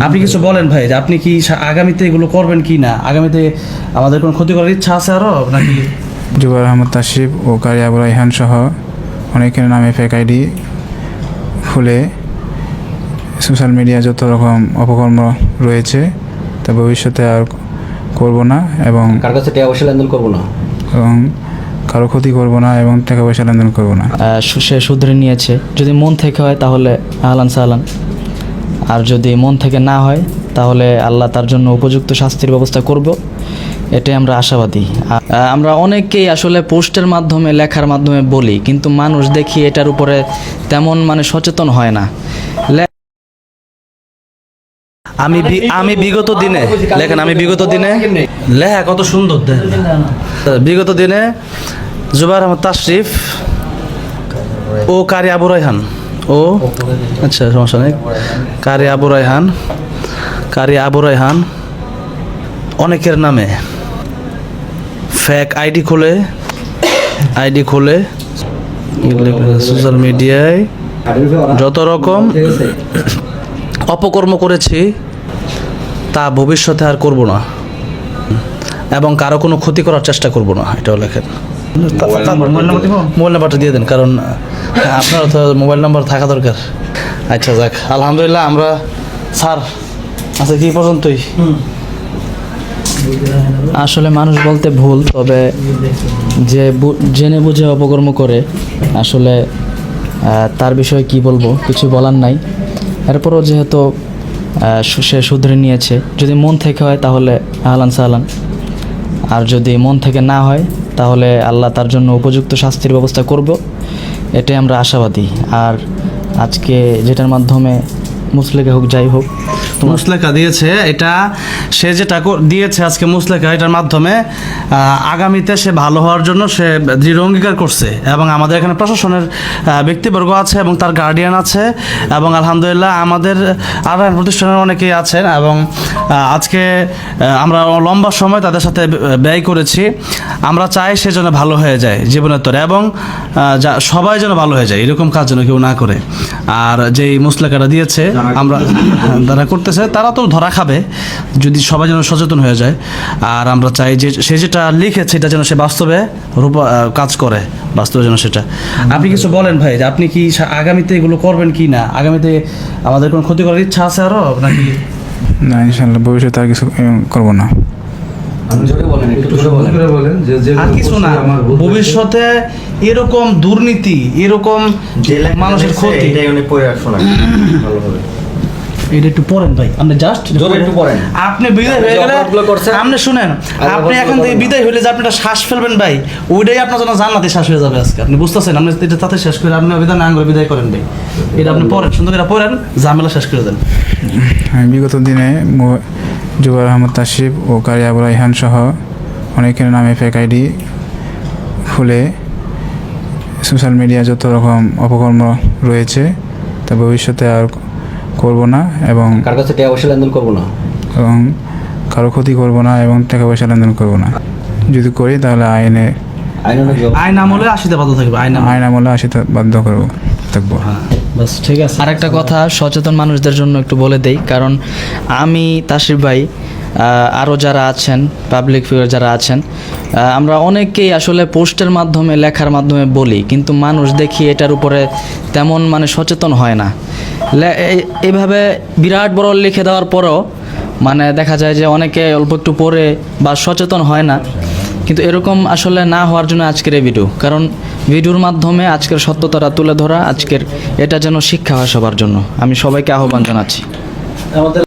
আপনি কিছু বলেন ভাই যে আপনি কি সা- আগামীতে এগুলো করবেন কি না? আগামীতে আমাদের কোনো ক্ষতি করার ইচ্ছা আছে আরও নাকি? জুবার আহমদ তাসিফ ও কারি আবু রাইহান সহ অনেকের নামে ফেক আইডি খুলে সোশ্যাল মিডিয়া যত রকম অপকর্ম রয়েছে তা ভবিষ্যতে আর করব না এবং কার কাছে টাকা পয়সা লেনদেন করব না? এবং কারও ক্ষতি করব না এবং টাকা পয়সা লেনদেন করব না। সে শুধরে নিয়েছে। যদি মন থেকে হয় তাহলে আহলান সাহলান। আর যদি মন থেকে না হয়, তাহলে আল্লাহ তার জন্য উপযুক্ত শাস্তির ব্যবস্থা করব। এটাই আমরা আশাবাদী। আমরা অনেকেই আসলে পোস্টের মাধ্যমে, লেখার মাধ্যমে বলি, কিন্তু মানুষ দেখি এটার উপরে তেমন মানে সচেতন হয় না। আমি আমি বিগত দিনে, লেখেন, আমি বিগত দিনে লেখা কত সুন্দর বিগত দিনে জুবার আহমদ তাশরিফ ও কারি আবু রায়হান ও আচ্ছা সমস্যা নেই। কারি আবু রায়হান, কারি আবু রায়হান, অনেকের নামে। ফেক আইডি খুলে আইডি খুলে সোশ্যাল মিডিয়ায় যত রকম অপকর্ম করেছি, তা ভবিষ্যতে আর করব না। এবং কারও কোনো ক্ষতি করার চেষ্টা করব না, এটাও লেখেন। মোবাইল নাম্বারটা দিয়ে দেন, কারণ, আপনার তো মোবাইল নাম্বার থাকা দরকার। আচ্ছা যাক, আলহামদুলিল্লাহ আমরা স্যার আচ্ছা কি পর্যন্তই? আসলে মানুষ বলতে ভুল, তবে যে জেনে বুঝে অপকর্ম করে, আসলে তার বিষয়ে কি বলব, কিছু বলার নাই। এরপরও যেহেতু সে শুধরে নিয়েছে, যদি মন থেকে হয় তাহলে আহলান সাহলান। আর যদি মন থেকে না হয় তাহলে আল্লাহ তার জন্য উপযুক্ত শাস্তির ব্যবস্থা করব। এটাই আমরা আশাবাদী। আর আজকে যেটার মাধ্যমে মুসলিকে হোক, যাই হোক মুসলেখা দিয়েছে এটা সে যেটা দিয়েছে আজকে মুসলেখা এটার মাধ্যমে আগামীতে সে ভালো হওয়ার জন্য সে দৃঢ় অঙ্গীকার করছে এবং আমাদের এখানে প্রশাসনের ব্যক্তিবর্গ আছে এবং তার গার্ডিয়ান আছে এবং আলহামদুলিল্লাহ আমাদের আর প্রতিষ্ঠানের অনেকেই আছেন এবং আজকে আমরা লম্বা সময় তাদের সাথে ব্যয় করেছি। আমরা চাই সে যেন ভালো হয়ে যায় জীবনের তরে এবং যা- সবাই যেন ভালো হয়ে যায় এরকম কাজ যেন কেউ না করে। আর যেই মুসলেখাটা দিয়েছে আমরা তারা যারা করতেছে তারা তো ধরা খাবে যদি সবাই যেন সচেতন হয়ে যায়। আর আমরা চাই যে সে যেটা লিখেছে এটা যেন সে বাস্তবে রূপ কাজ করে বাস্তবে যেন সেটা। আপনি কিছু বলেন ভাই যে আপনি কি সা- আগামীতে এগুলো করবেন কি না? আগামীতে আমাদের কোনো ক্ষতি করার ইচ্ছা আছে আরও নাকি? না ইনশাল্লাহ ভবিষ্যতে আর কিছু করব না। আপনি জোরে বলেন একটু জোরে বলেন। আর কিছু না ভবিষ্যতে এরকম দুর্নীতি এরকম মানুষের ক্ষতি। এটা একটু পড়েন ভাই আপনি জাস্ট একটু পড়েন। আপনি বিদায় হয়ে গেলে আপনি শুনেন আপনি এখান থেকে বিদায় হলে যে আপনি শ্বাস ফেলবেন ভাই ওইটাই আপনার জন্য জান্নাতে শ্বাস হয়ে যাবে আজকে। আপনি বুঝতেছেন? আপনি এটা তাতে শেষ করে আপনি আঙ্গুল বিদায় করেন ভাই। এটা আপনি পড়েন সুন্দর করে পড়েন ঝামেলা শেষ করে দেন। আমি বিগত দিনে মো- জুবাইর আহমদ তাসিফ ও কারি আবু রাইহান সহ অনেকের নামে ফেক আইডি খুলে সোশ্যাল মিডিয়া যত রকম অপকর্ম রয়েছে তা ভবিষ্যতে আর করব না এবং কার কাছে টাকা পয়সা লেনদেন করব না? এবং কারও ক্ষতি করব না এবং টাকা পয়সা লেনদেন করব না। যদি করি তাহলে আইনে আইন আমলে আসিতে বাধ্য থাকবে আইন আমলে। আইন আমলে আসিতে বাধ্য করব থাকব। ঠিক আছে। আর একটা কথা, সচেতন মানুষদের জন্য একটু বলে দেই, কারণ আমি, তাসির ভাই আরও যারা আছেন পাবলিক ফিগার যারা আছেন আমরা অনেকেই আসলে পোস্টের মাধ্যমে, লেখার মাধ্যমে বলি, কিন্তু মানুষ দেখি এটার উপরে তেমন মানে সচেতন হয় না। এইভাবে বিরাট বড় লিখে দেওয়ার পরও মানে দেখা যায় যে অনেকে অল্প একটু পড়ে বা সচেতন হয় না, কিন্তু এরকম আসলে না হওয়ার জন্য আজকের এই ভিডিও কারণ ভিডিওর মাধ্যমে আজকের সত্যতাটা তুলে ধরা, আজকের এটা যেন শিক্ষা হয় সবার জন্য। আমি সবাইকে আহ্বান জানাচ্ছি। আমাদের